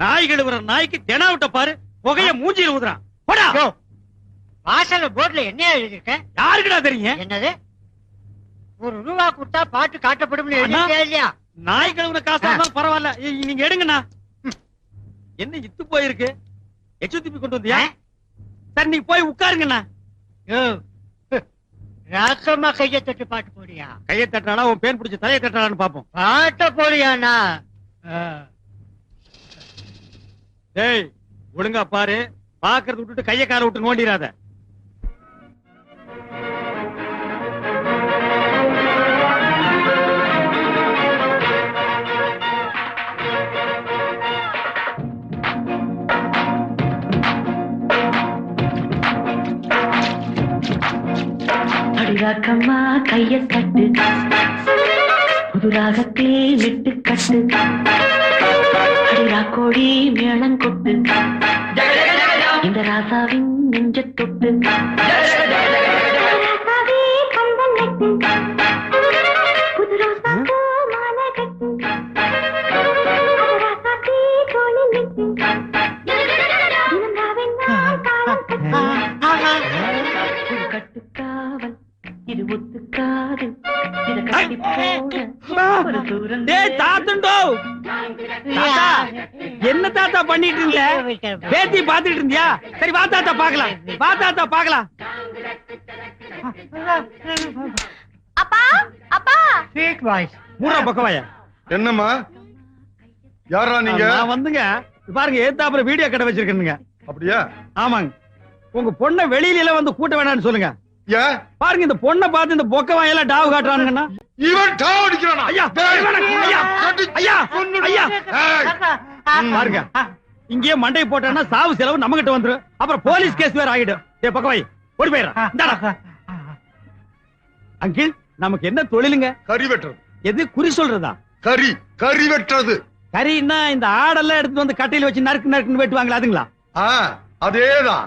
நாய் கழுவுற நாய்க்கு தெனா விட்ட பாரு புகைய மூஞ்சில ஊதுறான் போடா. வாசல்ல போர்டுல என்ன எழுதிருக்க யாருக்குடா தெரியும் என்னது? ஒரு ரூபா கொடுத்தா பாட்டு காட்டப்படும் இல்லையா? நாய் கழுவுற காசு இருந்தாலும் பரவாயில்ல. நீங்க எடுங்கண்ணா. என்ன இத்து போயிருக்கு? எச்சு திருப்பி கொண்டு வந்தியா? சரி நீங்க போய் உட்காருங்கண்ணா. ராசமா கைய தட்டு பாட்டு போடியா கையை தட்டினானா உன் பேன் பிடிச்சி தலையை தட்டினான்னு பாப்போம். பாட்ட போடியாண்ணா. டேய் ஒழுங்கா பாரு. பாக்குறது விட்டுட்டு கைய கால விட்டு நோண்டிராத அடிவாக்கம்மா கைய கட்டு. புது ராகத்தே விட்டு கட்டு. அடிரா கோழி மேளம் கொட்டு. இந்த ராசாவின் நெஞ்ச தொட்டு. கட்டுக்காவல் இது ஒத்துக்காது. இத கட்டி தூரம் என்ன தாத்தா பண்ணிட்டு இருந்த? பேத்தி பாத்துட்டு இருந்தியா? சரி வா தாத்தா பாக்கலாம் வா தாத்தா பாக்கலாம் அப்பா அப்பா. Sweet voice. மூணா பக்கவாயா? என்னம்மா? யாரா நீங்க? நான் வந்துங்க. பாருங்க ஏத்தாப்புல வீடியோ கடை வச்சிருக்கேனுங்க. அப்படியா? ஆமாங்க. உங்க பொண்ணை வெளியில எல்லாம் வந்து கூட்ட வேணாம்னு சொல்லுங்க. பாருங்க இந்த பொண்ணை பார்த்து இந்த பொக்க வாயெல்லாம் டாவு காட்டுறானுங்கன்னா. இவன் டாவ் அடிக்கிறானா? ஐயா டேய், ஐயா ஐயா பாருங்க. இங்கேயே மண்டை போட்டான்னா சாவு செலவு நம்ம கிட்ட வந்துரும் அப்புறம் போலீஸ் கேஸ் வேற ஆகிடும் ஏ பக்கவாய் ஓடி போயிடுறா. அங்கிள் நமக்கு என்ன தொழிலுங்க? கறி வெட்டுறது. எது குறி சொல்றதா? கறி கறி வெட்டுறது. கறின்னா இந்த ஆடெல்லாம் எடுத்து வந்து கட்டையில வச்சு நறுக்கு நறுக்குன்னு வெட்டுவாங்களா அதுங்களா? ஆ அதேதான்.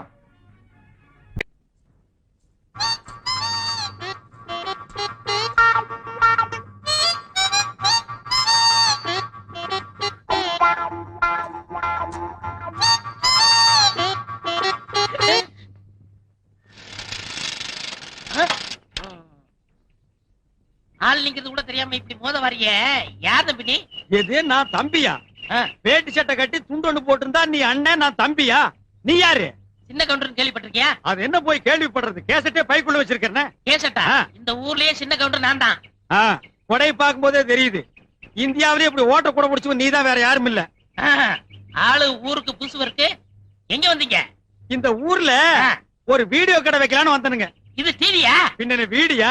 ஆள் நிக்கிறது கூட தெரியாம இப்படி மோத வரிய யார் தம்பி நீ எது? நான் தம்பியா. வேட்டி சட்டை கட்டி துண்டு ஒண்ணு போட்டிருந்தா நீ அண்ணன் நான் தம்பியா? நீ யாரு? சின்ன கவுண்டர் கேள்விப்பட்டிருக்கியா? அது என்ன போய் கேள்விப்படுறது? கேசட்டே பைக்குள்ள வச்சிருக்கேன் கேசட்டா. இந்த ஊர்லயே சின்ன கவுண்டர் நான் தான். கொடை பார்க்கும் போதே தெரியுது. இந்தியாவிலே இப்படி ஓட்ட கூட முடிச்சு நீ தான் வேற யாரும் இல்ல. ஆளு ஊருக்கு புதுசு இருக்கு எங்க வந்தீங்க? இந்த ஊர்ல. ஒரு வீடியோ கடை வைக்கலாம்னு வந்தனுங்க. இது டிவியா பின்ன வீடியா?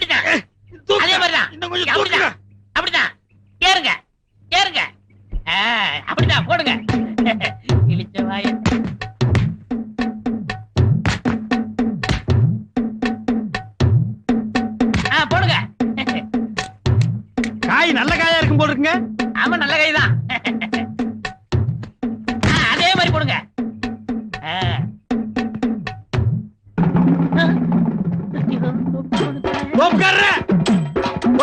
தூக்குங்க. அதே மாதிரிதான். இன்னும் கொஞ்சம் அப்படிதான். அப்படிதான். ஏறுங்க. ஏறுங்க. அப்படிதான். போடுங்க. இழிச்ச வாய. போடுங்க. காய் நல்ல காயா இருக்கும் போல இருக்குங்க. ஆமா நல்ல கைதான் ஆ, அதே மாதிரி போடுங்க.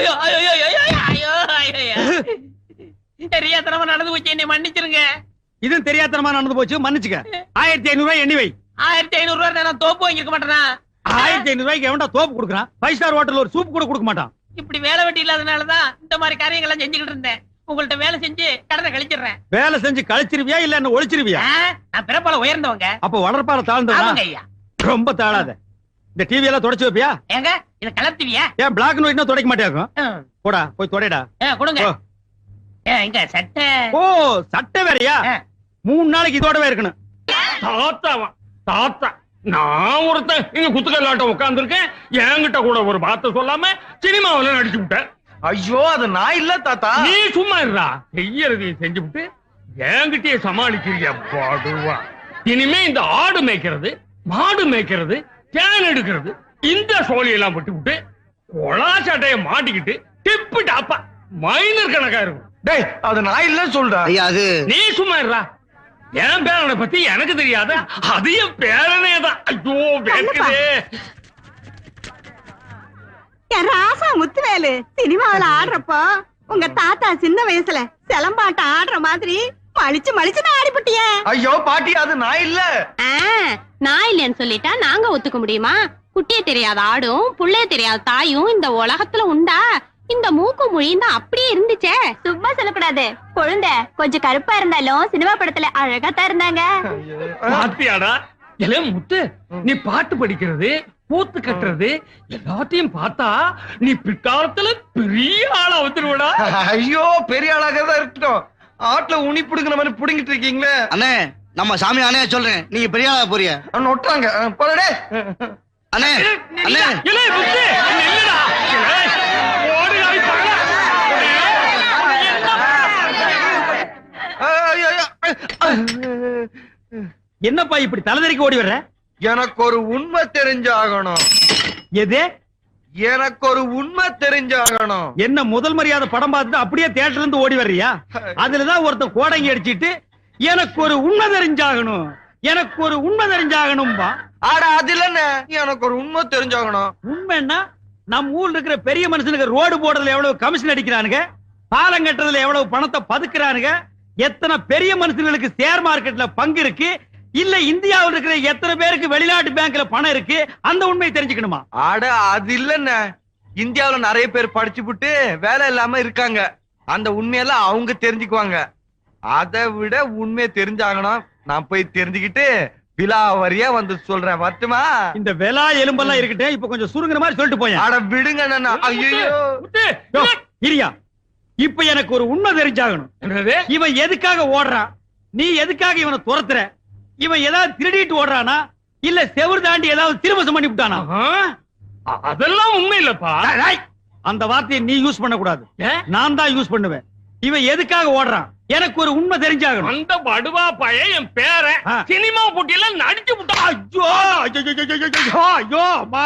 ஐயோ ஐயோ ஐயோ ஐயோ ஐயோ ஐயோ தெரியாதனமா நடந்து போச்சு என்னை மன்னிச்சிருங்க. இதுவும் தெரியாதனமா நடந்து போச்சு மன்னிச்சுக்க. ஆயிரத்தி ஐநூறு ரூபாய் எண்ணி வை. ஆயிரத்தி ஐநூறு ரூபாய் நான் தோப்பு வாங்கிருக்க மாட்டேனா? ஆயிரத்தி ஐநூறு ரூபாய்க்கு எவன்டா தோப்பு கொடுக்குறான்? ஃபைவ் ஸ்டார் ஹோட்டல் ஒரு சூப் கூட கொடுக்க மாட்டான். இப்படி வேலை வெட்டி இல்லாதனாலதான் இந்த மாதிரி காரியங்கள்லாம் செஞ்சுக்கிட்டு இருந்தேன். உங்கள்ட்ட வேலை செஞ்சு கடனை கழிச்சிடுறேன். வேலை செஞ்சு கழிச்சிருவியா இல்ல என்ன ஒழிச்சிருவியா? நான் பிறப்பால உயர்ந்தவங்க. அப்ப வளர்ப்பால ஐயா. ரொம்ப தாழாத. இந்த டிவி எல்லாம் தொடச்சு வைப்பியா? ஏங்க இத கலத்துவியா ஏன் பிளாக் அண்ட் ஒயிட்னா துடைக்க மாட்டேக்கும் ம். போடா போய் தொடைடா. ஆ, கொடுங்க. ஏ, இங்க சட்டை. ஓ சட்டை வேறயா. மூணு நாளைக்கு இதோடவே இருக்கணும். தாத்தாவா தாத்தா. நான் ஒருத்தன் இங்க குத்துக்கல்லாட்டம் உட்கார்ந்துருக்கேன் என்கிட்ட கூட ஒரு வார்த்தை சொல்லாம சினிமாவுல நடிச்சு விட்டேன் ஐயோ அது நான் இல்ல தாத்தா. நீ சும்மா இருடா. செய்யறதையும் செஞ்சு விட்டு என்கிட்டயே சமாளிக்கிறிய பாடுவா. இனிமே இந்த ஆடு மேய்க்கிறது மாடு மேய்க்கிறது தேன் எடுக்கிறது. இந்த சோழியெல்லாம் விட்டு விட்டு கொலா சட்டைய மாட்டிக்கிட்டு டிப்பு டாப்பா மைனர் கணக்கா இருக்கும். டேய் அது நான் இல்ல சொல்றா. ஐயா அது நீ சும்மா இருடா. என் பேரனை பத்தி எனக்கு தெரியாத? அது என் பேரனே தான். ஐயோ வேக்குதே ராசா முத்துவேலு சினிமாவுல ஆடுறப்போ உங்க தாத்தா சின்ன வயசுல சிலம்பாட்டம் ஆடுற மாதிரி மலிச்சு மலிச்சு ஆடிப்புட்டிய. ஐயோ பாட்டி அது நான் இல்ல. நான் இல்லைன்னு சொல்லிட்டா நாங்க ஒத்துக்க முடியுமா? குட்டிய தெரியாத ஆடும் புள்ளைய தெரியாத தாயும் இந்த உலகத்துல உண்டா? இந்த மூக்கு மொழியும் தான் அப்படியே இருந்துச்சே. சும்மா சொல்லக்கூடாது. குழந்தை கொஞ்சம் கருப்பா இருந்தாலும் சினிமா படத்துல அழகா தான் இருந்தாங்க. பாத்தியாடா முத்து நீ பாட்டு படிக்கிறது கூத்து கட்டுறது எல்லாத்தையும் பார்த்தா நீ பிற்காலத்துல பெரிய ஆளா வந்துருவடா. ஐயோ பெரிய ஆளாக தான் இருக்கட்டும். ஆட்டுல உனி புடுங்கிற மாதிரி புடுங்கிட்டு இருக்கீங்களே. அண்ணே நம்ம சாமி அண்ணே சொல்றேன். நீங்க பெரிய ஆளா போறிய நொட்டாங்க போடே அண்ணே அண்ணே. இல்ல ஓடி பகலா. என்னப்பா இப்படி தலைதறிக்க ஓடி வர்ற? எனக்கு ஒரு உண்மை தெரிஞ்சாகணும். எது? எனக்கு ஒரு உண்மை தெரிஞ்சாகணும். என்ன முதல் மரியாதை படம் பார்த்துட்டு அப்படியே தியேட்டர்ல இருந்து ஓடி வர்றியா? அதுலதான் ஒருத்தன் கோடங்கி அடிச்சிட்டு எனக்கு ஒரு உண்மை தெரிஞ்சாகணும் எனக்கு ஒரு உண்மை தெரிஞ்சாகணும்பா ஆட அது இல்லன்னு எனக்கு ஒரு உண்மை தெரிஞ்சாகணும். உண்மைன்னா நம்ம ஊர்ல இருக்கிற பெரிய மனுஷனுக்கு ரோடு போடுறதுல எவ்வளவு கமிஷன் அடிக்கிறானுங்க? பாலம் கட்டுறதுல எவ்வளவு பணத்தை பதுக்குறானுங்க? எத்தனை பெரிய மனுஷங்களுக்கு ஷேர் மார்க்கெட்ல பங்கு இருக்கு? இல்ல இந்தியாவில் இருக்கிற எத்தனை பேருக்கு வெளிநாட்டு பேங்க்ல பணம் இருக்கு? அந்த உண்மையை தெரிஞ்சுக்கணுமா? ஆட அது இல்லன்னு இந்தியாவுல நிறைய பேர் படிச்சுப்புட்டு வேலை இல்லாம இருக்காங்க. அந்த உண்மையெல்லாம் அவங்க தெரிஞ்சுக்குவாங்க. அதை விட உண்மையை தெரிஞ்சாகணும் நான் போய் தெரிஞ்சுக்கிட்டு விலாவரியா வந்து சொல்றேன் வரட்டுமா? இந்த வெலா எலும்பெல்லாம் இருக்கட்டும் இப்ப கொஞ்சம் சுருங்குற மாதிரி சொல்லிட்டு போயேன். ஆட விடுங்க. ஐயோ இரியா இப்ப எனக்கு ஒரு உண்மை தெரிஞ்சாகணும். இவன் எதுக்காக ஓடுறான்? நீ எதுக்காக இவனை துரத்துற? இவன் ஏதாவது திருடிட்டு ஓடுறானா? இல்ல செவுரு தாண்டி ஏதாவது திருமசம் பண்ணி விட்டானா? அதெல்லாம் உண்மை இல்லப்பா. அந்த வார்த்தையை நீ யூஸ் பண்ண கூடாது ஏன்? நான் தான் யூஸ் பண்ணுவேன். இவன் எதுக்காக ஓடுறான்? எனக்கு ஒரு உண்மை தெரிஞ்சாகணும். அந்த படுவா பையன் என் பேரன் ஆ. சினிமா போட்டியில நடிச்சு விட்டான் ஐயோ ஐயோ, ஐயோ, ஐயோ, ஐயோ, ஐயோ அம்மா.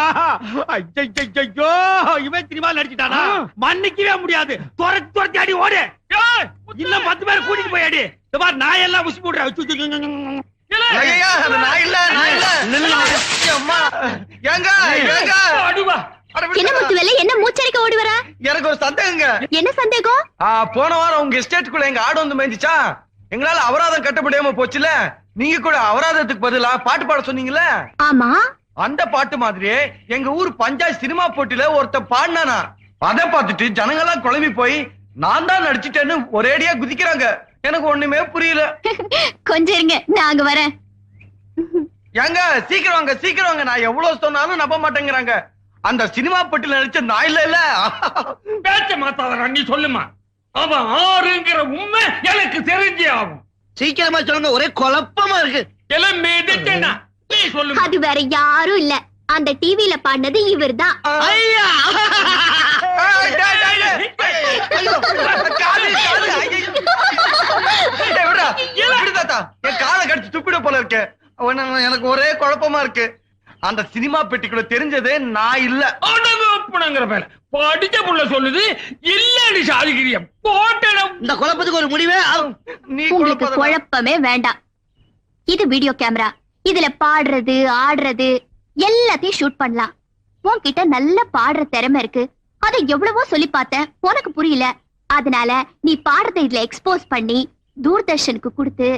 ஐயோ, ஐயோ, ஐயோ, இவன் சினிமா நடிச்சிட்டானா? மன்னிக்கவே முடியாது. துரத்தி துரத்தி அடி ஓடு. ஏய், இன்னும் பத்து பேர் கூட்டிட்டு போய் அடி. இந்த மாதிரி நான் எல்லாம் உசி போடுறேன் நான் இல்ல நான் இல்ல. அம்மா. ஏங்க ஏங்க. படுவா அட என்ன. முத்து வேலை என்ன மூச்சரிக்க ஓடி வர? எனக்கு ஒரு சந்தேகங்க. என்ன சந்தேகம்? போன வாரம் உங்க எஸ்டேட்டுக்குள்ள எங்க ஆடு வந்து மேய்ஞ்சிச்சா? எங்களால அபராதம் கட்ட முடியாம போச்சுல. நீங்க கூட அபராதத்துக்கு பதிலா பாட்டு பாட சொன்னீங்கல்ல? ஆமா. அந்த பாட்டு மாதிரியே எங்க ஊர் பஞ்சாயத்து சினிமா போட்டியில ஒருத்தன் பாடினானா? அதை பார்த்துட்டு ஜனங்கெல்லாம் குழம்பி போய் நான் தான் நடிச்சிட்டேன்னு ஒரேடியா குதிக்கிறாங்க. எனக்கு ஒண்ணுமே புரியல. கொஞ்சம் இருங்க வரேன். ஏங்க சீக்கிரம் வாங்க சீக்கிரம் வாங்க. நான் எவ்வளவு சொன்னாலும் நம்ப மாட்டேங்கிறாங்க. அந்த சினிமா போட்டியில நடிச்ச நான் இல்ல இல்ல. பேச்ச மாத்தாத நீ சொல்லுமா. அவன் ஆறுங்கிற உண்மை எனக்கு தெரிஞ்சே ஆகும். சீக்கிரமா சொல்லுங்க ஒரே குழப்பமா இருக்கு. எல்லாம் நீ அது வேற யாரும் இல்ல. அந்த டிவில பாடினது இவர்தான். ஐயா! ஏய், டேய், டேய், டேய். ஐயோ, காலு, கடிச்சு துப்பிட போல இருக்கு. எனக்கு ஒரே குழப்பமா இருக்கு. அந்த சினிமா பெட்டிக்குள்ள தெரிஞ்சதே நான் இல்ல. அடங்கு அப்புனங்கிற பேர படிச்ச புள்ள சொல்லுது இல்லன்னு சாதிக்கிறிய. போட்டடம் இந்த குழப்பத்துக்கு ஒரு முடிவே. நீ உங்களுக்கு குழப்பமே வேண்டாம். இது வீடியோ கேமரா இதுல பாடுறது ஆடுறது எல்லாத்தையும் ஷூட் பண்ணலாம். உன்கிட்ட நல்ல பாடுற திறமை இருக்கு. அதை எவ்வளவோ சொல்லி பார்த்தேன். உனக்கு புரியல. அதனால நீ பாடுறதை இதுல எக்ஸ்போஸ் பண்ணி தூர்தர்ஷனுக்கு கொடுத்து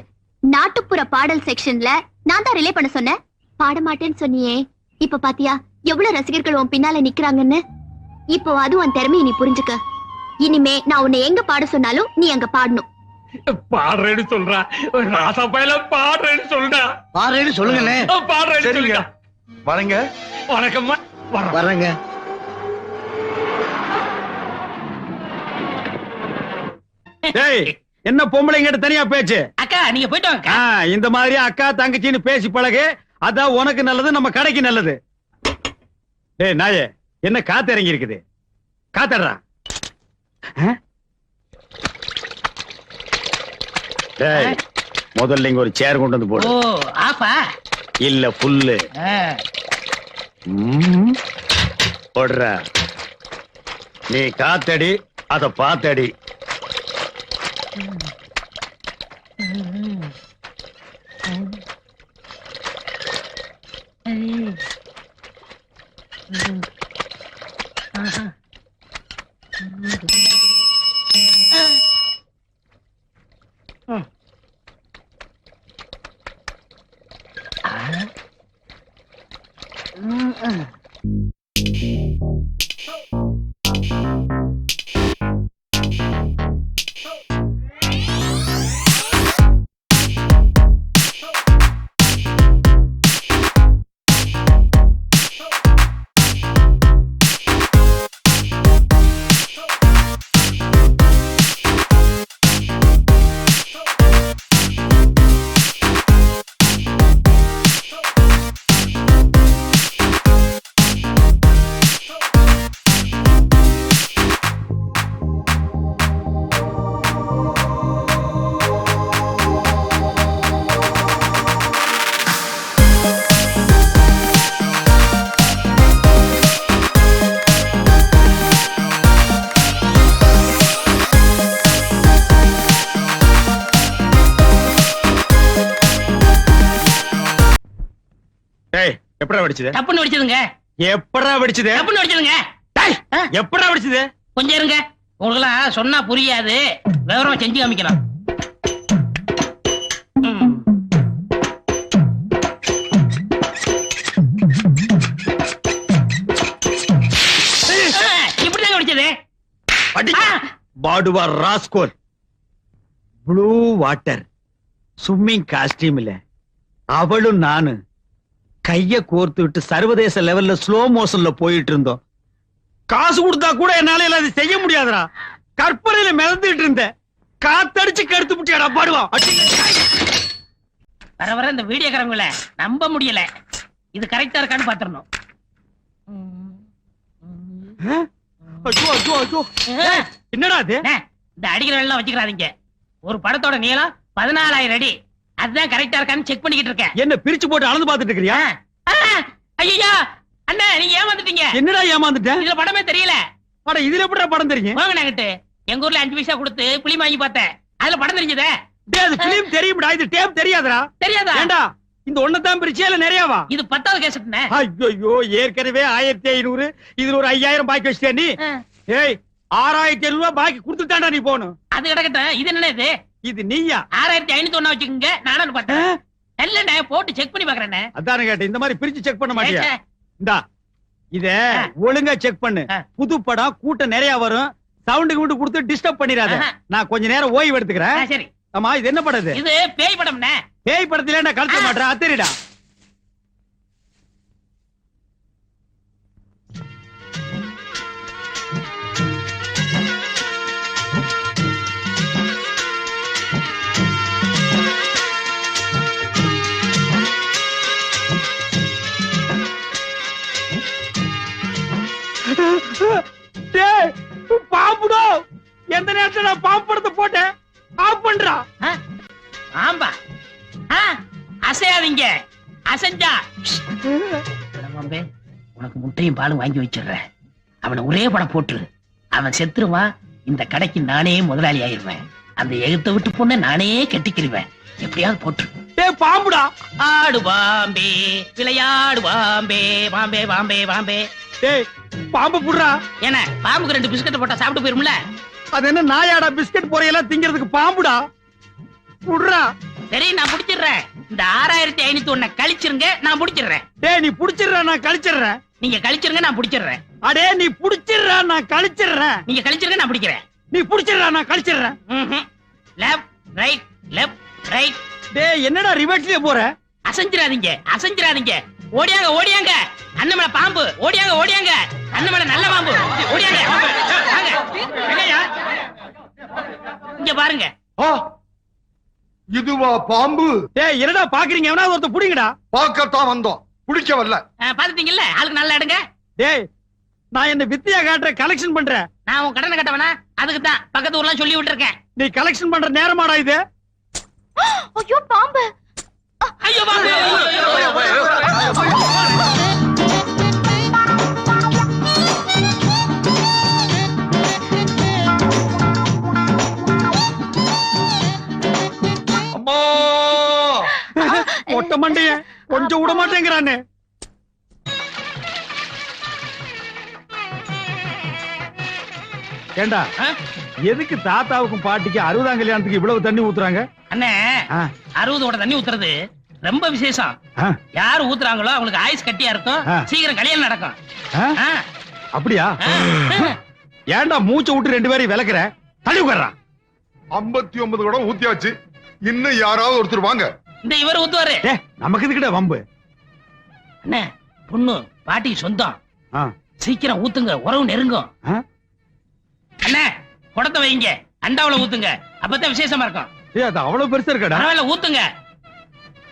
நாட்டுப்புற பாடல் செக்ஷன்ல நான் தான் ரிலே பண்ண சொன்னேன். பாட மாட்டேன்னு சொன்னியே. இப்ப பாத்தியா எவ்வளவு ரசிகர்கள் உன் பின்னால நிக்கிறாங்கன்னு? இப்போ அதுவும் உன் திறமையை நீ புரிஞ்சுக்க. இனிமே நான் உன்னை எங்க பாட சொன்னாலும் நீ அங்க பாடணும். பாடுறேன்னு சொல்றா. ராசா பையல பாடுறேன்னு சொல்றா. பாருன்னு சொல்லுங்கண்ணே. பாடுறேன்னு சரிங்க. சொல்லுங்க வரேங்க. வணக்கம்மா. டேய் என்ன பொம்பளைங்கிட்ட தனியா பேச்சு? அக்கா நீங்க போயிட்டு வாங்க ஆ, இந்த மாதிரி அக்கா தங்கச்சின்னு பேசி பழகு. அதான் உனக்கு நல்லது நம்ம கடைக்கு நல்லது. டேய் நாயே என்ன காத்து இறங்கி இருக்குது காத்தடுறா முதல்ல இங்க ஒரு சேர் கொண்டு வந்து போடு. ஆஃபா இல்ல புல்லு. போடுறா. நீ காத்தடி அத பாத்தடி. வெடிச்சது தப்புன்னு வெடிச்சதுங்க எப்படா வெடிச்சது? வெடிச்சதுங்க? எப்படா வெடிச்சது? கொஞ்சம் இருங்க. உங்களுக்கெல்லாம் சொன்னா புரியாது. விவரமா செஞ்சு காமிக்கலாம். இப்படிதாங்க வெடிச்சது. பாடுவா rascal. Blue water swimming costume இல்ல அவளும் நானு கைய கோர்த்து விட்டு சர்வதேச லெவல்ல ஸ்லோ மோஷன்ல போயிட்டு இருந்தோம். காசு கொடுத்தா கூட என்னால இது செய்ய முடியாதுடா. கற்பனையில மிதந்துட்டு இருந்தேன். காத்தடிச்சு கெடுத்து முட்டியாடா பாடுவா. அடி. வர வர இந்த வீடியோக்காரங்கள நம்ப முடியல. இது கரெக்டா இருக்கான்னு. ஏய், என்னடா இது? இந்த அடிக்கிற வச்சுக்கிறாதீங்க. ஒரு படத்தோட நீளம் பதினாலாயிரம் அடி. அதுதான் கரெக்டா இருக்கான்னு செக் பண்ணிக்கிட்டு இருக்கேன். என்ன பிரிச்சு போட்டு அளந்து பாத்துட்டு இருக்கிறியா? ஐயா அண்ணா நீங்க ஏமாந்துட்டீங்க. என்னடா ஏமாந்துட்டேன் இதுல படமே தெரியல. அட இதுல எப்படிடா படம் தெரியும்? வாங்க நாங்கிட்டு எங்க ஊர்ல அஞ்சு பைசா கொடுத்து புளி வாங்கி பார்த்தேன். அதுல படம் தெரிஞ்சதே. டேய் அது பிலிம் தெரியும்டா இது டேப் தெரியாதுடா. தெரியாதா? ஏண்டா இந்த ஒன்னதான் பிரிச்சியா இல்ல நிறையவா இது பத்தாவது கேசட்னே ஐயோ ஏற்கனவே ஆயிரத்தி ஐநூறு இதுல ஒரு ஐயாயிரம் பாக்கி வச்சிட்டியா நீ? ஏய் ஆறாயிரத்தி ஐநூறு ரூபாய் பாக்கி கொடுத்துட்டாண்டா நீ போகணும் அது கிடக்கட்டும். இது என்ன இது? இது நீயா? ஆறாயிரத்தி ஐநூத்தி ஒண்ணா வச்சுக்கோங்க. நானும் பார்த்தேன் இல்லண்ணே போட்டு செக் பண்ணி பாக்குறேண்ணே அதானே கேட்டேன் இந்த மாதிரி பிரிச்சு செக் பண்ண மாட்டியா. இந்தா இத. ஒழுங்கா செக் பண்ணு. புது படம் கூட்டம் நிறைய வரும். சவுண்டு கிவுண்டு கொடுத்து டிஸ்டர்ப் பண்ணிடாத. நான் கொஞ்ச நேரம் ஓய்வு எடுத்துக்கிறேன். சரி. ஆமா இது என்ன படம் இது? பேய் படம்ண்ணே. பேய் படத்துல நான் கலத்த ஆ. மாட்டேன் அத்தரிடா. முட்டையும் பாலும் வாங்கி வச்சிடுறேன். அவனை ஒரே படம் போட்டுரு. அவன் செத்துருவான். இந்த கடைக்கு நானே முதலாளி ஆயிருவேன் அந்த எழுத்த விட்டு பொண்ணை நானே கட்டிக்கிருவேன். எப்படியாவது போட்டுரு. டேய் பாம்புடா. ஆடு பாம்பே விளையாடு பாம்பே பாம்பே பாம்பே பாம்பே. டேய் பாம்பு புடுறா. என்ன பாம்புக்கு ரெண்டு பிஸ்கட் போட்டா சாப்பிட்டு போயிரும்ல? அது என்ன நாயாடா பிஸ்கட் பொரியெல்லாம் திங்கிறதுக்கு பாம்புடா. புடுறா. சரி நான் பிடிச்சிடுறேன். இந்த ஆறாயிரத்தி ஐநூத்தி ஒண்ண கழிச்சிருங்க நான் பிடிச்சிடுறேன். டேய் நீ புடிச்சிடுறா நான் கழிச்சிடுறேன். நீங்க கழிச்சிருங்க நான் பிடிச்சிடுறேன். அடே நீ புடிச்சிடுறா நான் கழிச்சிடுறேன். நீங்க கழிச்சிருங்க நான் பிடிக்கிறேன். நீ புடிச்சிடுறா நான் கழிச்சிடுறேன். லெஃப்ட் ரைட் லெஃப்ட் ரைட் டேய் என்னடா ரிவர்ஸ்லயே போற? அசைஞ்சிராதீங்க அசைஞ்சிராதீங்க ஓடியாங்க ஓடியாங்க. அண்ணமலை பாம்பு. ஓடியாங்க ஓடியாங்க. அண்ணமலை நல்ல பாம்பு. ஓடியாங்க வாங்க. இங்க பாருங்க. ஆ இதுவா பாம்பு? டேய் என்னடா பாக்குறீங்க? எவனாவது ஒருத்தர் புடிங்கடா. பார்க்கத்தான் வந்தோம். பிடிக்க வரல பாத்துட்டீங்கல்ல? ஆளுக்கு நல்லா எடுங்க. டேய் நான் என்ன வித்தியா காட்டுற கலெக்ஷன் பண்றேன். நான் உன் கடனை கட்டவனா? அதுக்கு தான் பக்கத்து ஊர்லாம் சொல்லி விட்டுருக்கேன். நீ கலெக்ஷன் பண்ற நேரமாடா இது. ஐயோ பாம்பு. ஐயோ பாம்பு. மொட்டை மண்டைய. கொஞ்சம் விட மாட்டேங்கிறானே. ஏண்டா? எதுக்கு தாத்தாவுக்கும் பாட்டிக்கு அறுபதாம் கல்யாணத்துக்கு இவ்வளவு தண்ணி ஊத்துறாங்க? அண்ணே அறுபதோட தண்ணி ஊத்துறது ரொம்ப விசேஷம். யாரு ஊத்துறாங்களோ அவங்களுக்கு ஆயுஸ் கட்டியா இருக்கும். சீக்கிரம் கல்யாணம் நடக்கும். அப்படியா? ஆ. ஏன்டா மூச்சை விட்டு ரெண்டு பேரையும் விளக்குற? தள்ளி உட்கார்றான் ஐம்பத்தி ஒன்பது குடம் ஊத்தியாச்சு. இன்னும் யாராவது ஒருத்தர் வாங்க. இந்த இவர் ஊத்துவாரு. நமக்கு இதுக்கிட்ட வம்பு? அண்ணே பொண்ணு பாட்டி சொந்தம். சீக்கிரம் ஊத்துங்க உறவு நெருங்கும்? அண்ணே குடத்தை வைங்க அண்டாவுல ஊத்துங்க. அப்பதான் விசேஷமா இருக்கும். அது அவ்வளவு பெருசா இருக்கடா? பரவாயில்ல ஊத்துங்க.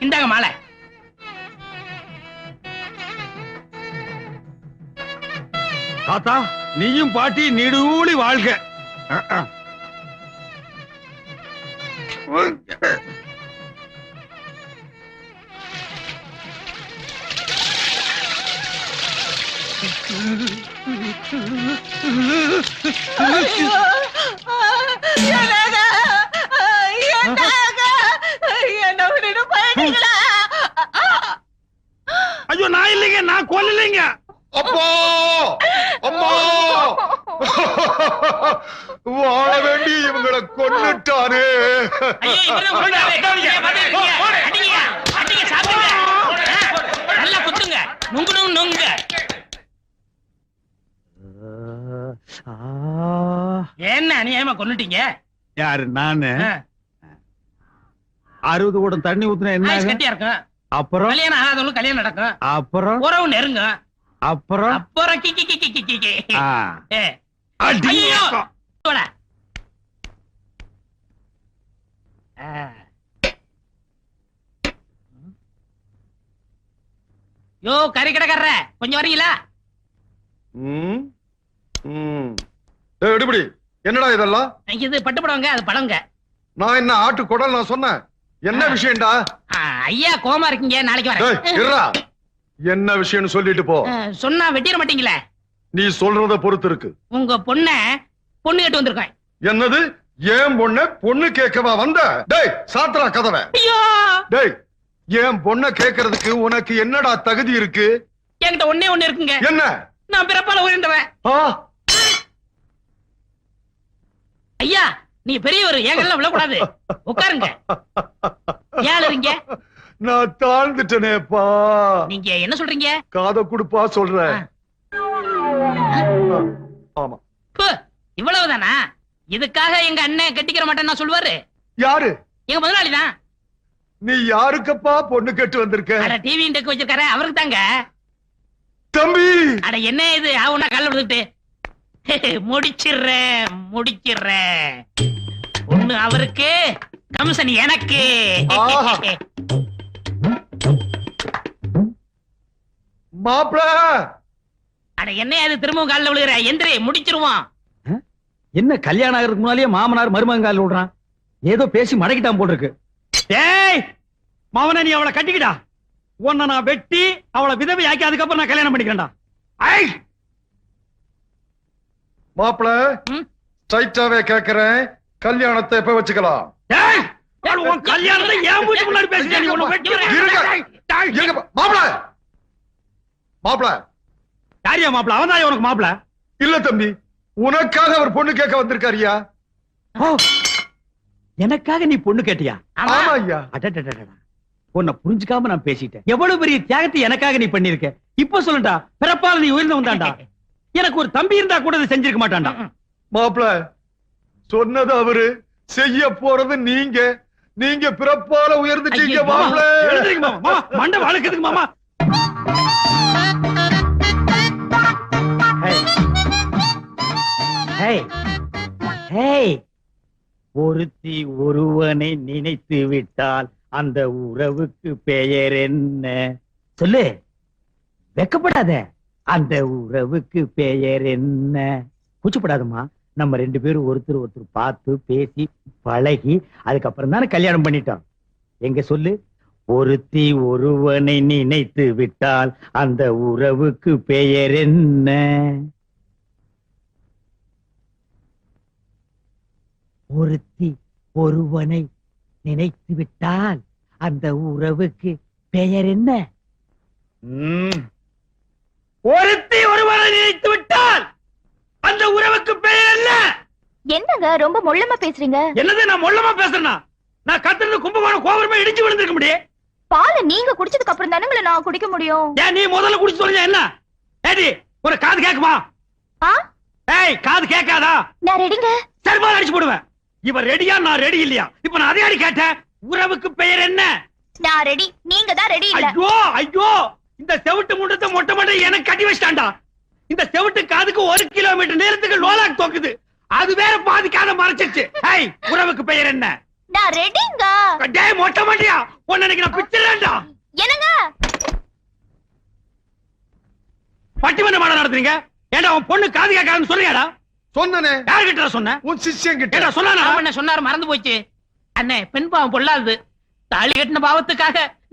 இந்தாங்க மாலை. தாத்தா நீயும் பாட்டி நீடூழி வாழ்க. ஐயோ நான் இல்லைங்க நான் கொல்லலைங்க அப்பா அம்மா. வாழ வேண்டி இவங்களை. ஆ, நல்லா குத்துங்க. நுங்கு நுங்கு நுங்க என்ன அநியாயமா கொன்னுட்டீங்க யாரு நானு அறுபது கூடம் தண்ணி ஊத்துனா என்ன? கட்டியா இருக்கும் அப்புறம் கல்யாணம் ஆகாதவங்களுக்கு கல்யாணம் நடக்கும் அப்புறம் உறவு நெருங்கும் அப்புறம் அப்புறம் கி கி கி கி கி கி ஆ. ஏ, அடி ஐயோ. அக்கா. போடா. ஆ. யோ கறி கடைக்காரர கொஞ்சம் வரீங்களா ம், ம். டேய், எடுபடி என்னடா இதெல்லாம்? இது பட்டுப்படவங்க அது பழங்க. நான் என்ன ஆட்டு குடல் நான் சொன்னேன்? என்ன விஷயம்டா? ஐயா கோமா இருக்கீங்க நாளைக்கு டேய், வரேன் இருடா. என்ன விஷயம்னு சொல்லிட்டு போ. சொன்னா வெட்டிட மாட்டீங்களே? நீ சொல்றத பொறுத்து இருக்கு. உங்க பொண்ண பொண்ணு கேட்டு வந்திருக்கேன். என்னது? ஏன் பொண்ண பொண்ணு கேட்கவா வந்த? டேய் சாத்திரா கதவை. ஐயோ! டேய் ஏன் பொண்ண கேக்குறதுக்கு உனக்கு என்னடா தகுதி இருக்கு? என்கிட்ட ஒண்ணே ஒண்ணு இருக்குங்க. என்ன? நான் பிறப்பால உயர்ந்தவன். ஆ? ஐயா நீ பெரியவர் ஏங்கெல்லாம் விழக்கூடாது. உட்காருங்க. ஏன் இருங்க நான் தாழ்ந்துட்டனேப்பா. நீங்க என்ன சொல்றீங்க? காத குடுப்பா சொல்றேன். ஆமா. இவ்வளவுதானா? இதுக்காக எங்க அண்ணன் கட்டிக்கிற மாட்டேன்னு சொல்லுவாரு. யாரு? எங்க முதலாளி தான். நீ யாருக்கப்பா பொண்ணு கேட்டு வந்திருக்க? அட டிவி டெக்கு வச்சிருக்காரு அவருக்கு தாங்க தம்பி! அட என்ன இது? ஆவுனா கல்ல விழுந்துட்டு. முடிச்சிடுறேன் முடிச்சிடுறேன் ஒண்ணு அவருக்கு கமிஷன் எனக்கு. மாப்பிள அட என்ன அது திரும்பவும் கால்ல விழுகிற? எந்திரி முடிச்சிருவோம். என்ன கல்யாணம் ஆகிறதுக்கு முன்னாலேயே மாமனார் மருமகங்கால் விடுறான் ஏதோ பேசி மடக்கிட்டான் போல் இருக்கு. டேய் மாமனை நீ அவளை கட்டிக்கிடா. உன்னை நான் வெட்டி அவளை விதவை ஆக்கி அதுக்கப்புறம் நான் கல்யாணம் பண்ணிக்கிறேன்டா. ஐ மாப்பிள? ஸ்ட்ரைட்டாவே கேக்குறேன். கல்யாணத்தை எப்ப வச்சுக்கலாம்? கல்யாணத்தை ஏன் முன்னாடி பேசுறேன் மாப்பிள. மாப்பிள. யாரியா மாப்பிள? அவன் தான் உனக்கு மாப்பிள? இல்ல தம்பி உனக்காக அவர் பொண்ணு கேட்க வந்திருக்காருயா? எனக்காக நீ பொண்ணு கேட்டியா? ஆமா. ஆமா ஐயா. உன்னை புரிஞ்சுக்காம நான் பேசிட்டேன் எவ்வளவு பெரிய தியாகத்தை எனக்காக நீ பண்ணிருக்க இப்ப சொல்லுடா பிறப்பால நீ உயர்ந்து வந்தாண்டா எனக்கு ஒரு தம்பி இருந்தா கூட இதை செஞ்சிருக்க மாட்டான்டா மாப்பிள சொன்னது அவரு செய்ய போறது நீங்க நீங்க பிறப்பால உயர்ந்துட்டீங்க மாப்பிள எழுந்திருங்க மாமா. மாமா, மண்டை வளர்க்குதுங்க மாமா. ஹேய். ஹேய். ஒருத்தி ஒருவனை நினைத்து விட்டால் அந்த உறவுக்கு பெயர் என்ன சொல்லு வெக்கப்படாத அந்த உறவுக்கு பெயர் என்ன? கூச்சப்படாதம்மா. நம்ம ரெண்டு பேரும் ஒருத்தர் ஒருத்தர் பார்த்து பேசி பழகி அதுக்கப்புறம் தானே கல்யாணம் பண்ணிட்டோம். எங்க சொல்லு? ஒருத்தி ஒருவனை நினைத்து விட்டால் அந்த உறவுக்கு பெயர் என்ன? ஒருத்தி ஒருவனை நினைத்து விட்டால் அந்த உறவுக்கு பெயர் என்ன? ஒருத்தி ஒருவனை நினைத்து விட்டால் அந்த உறவுக்கு பெயர் என்ன? என்னங்க ரொம்ப மொள்ளமா பேசுறீங்க? என்னது நான் மொள்ளமா பேசுறேனா? நான் கத்துறது கும்பகோணம் கோபுரமா இடிச்சு விழுந்திருக்க முடியும். பாலை நீங்க குடிச்சதுக்கு அப்புறம் தானுங்களே நான் குடிக்க முடியும்? ஏன் நீ முதல்ல குடிச்சு சொல்லுங்க என்ன? ஏடி ஒரு காது கேக்குமா? ஆ? ஏய் காது கேட்காதா? நான் ரெடிங்க. செருப்பால் அடிச்சு போடுவேன். இவன் ரெடியா நான் ரெடி இல்லையா? இப்ப நான் அதே அடி கேட்டேன்? உறவுக்கு பெயர் என்ன? நான் ரெடி. நீங்க தான் ரெடி இல்ல. ஐயோ ஐயோ! இந்த செவிட்டு முண்டத்தை மொட்டை மொட்டை எனக்கு கட்டி வச்சிட்டான்டா. இந்த செவிட்டு காதுக்கு ஒரு கிலோமீட்டர் நேரத்துக்கு லோலாக் தோக்குது. அது வேற பாதி காதை மறைச்சிருச்சு. ஏய் உறவுக்கு பெயர் என்ன? நான் ரெடிங்க. டேய் மொட்டை மண்டியா உன்னை இன்னைக்கு நான் பிச்சிடறேன்டா. என்னங்க? பட்டிமன்ற மாடம் நடத்துறீங்க? ஏன்டா உன் பொண்ணு காது கேட்காதுன்னு சொல்றியாடா? சொன்னனே. யாருகிட்ட சொன்ன? உன் சிஷ்யன் ஏடா கிட்ட சொன்னானா? ஆமா, அண்ணே, சொன்னாரு மறந்து போச்சு. அண்ணே பெண் பாவம் பொல்லாது தாலி கட்டின பாவத்துக்காக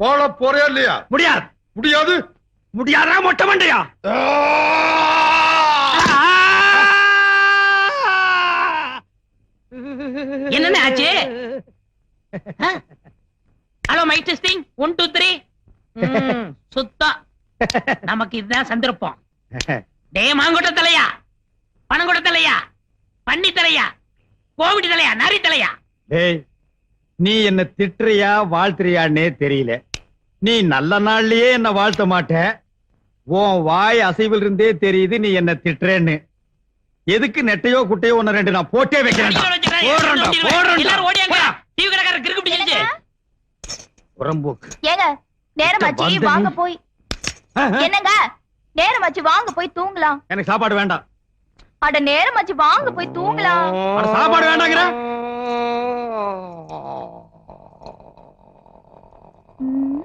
வாழ போறியா இல்லையா? முடியாது. முடியாது? முடியாதா மொட்டை மண்டையா? என்னண்ணே ஆச்சு? Hello mike testing one two three சுத்தம். நமக்கு இதுதான் சந்தர்ப்பம். டே மாங்கொட்ட தலையா? பனங்கொட்ட தலையா? பன்னி தலையா? கோவிட் தலையா? நரி தலையா? டேய் நீ என்ன திட்டுறியா வாழ்த்துறியான்னே தெரியல. நீ நல்ல நாள்லயே என்ன வாழ்த்த மாட்ட. உன் வாய் அசைவில் இருந்தே தெரியுது நீ என்ன திட்டுறேன்னு. எதுக்கு நெட்டையோ குட்டையோ ஒன்னு ரெண்டு நான் போட்டே கடை புறம்போக்கு ஏங்க நேரமாச்சு. வாங்க போய். என்னங்க? நேரமாச்சு வாங்க போய் தூங்கலாம். எனக்கு சாப்பாடு வேண்டாம். அட நேரமாச்சு வாங்க போய் தூங்கலாம். அட, சாப்பாடு வேண்டாங்கிற? ம்.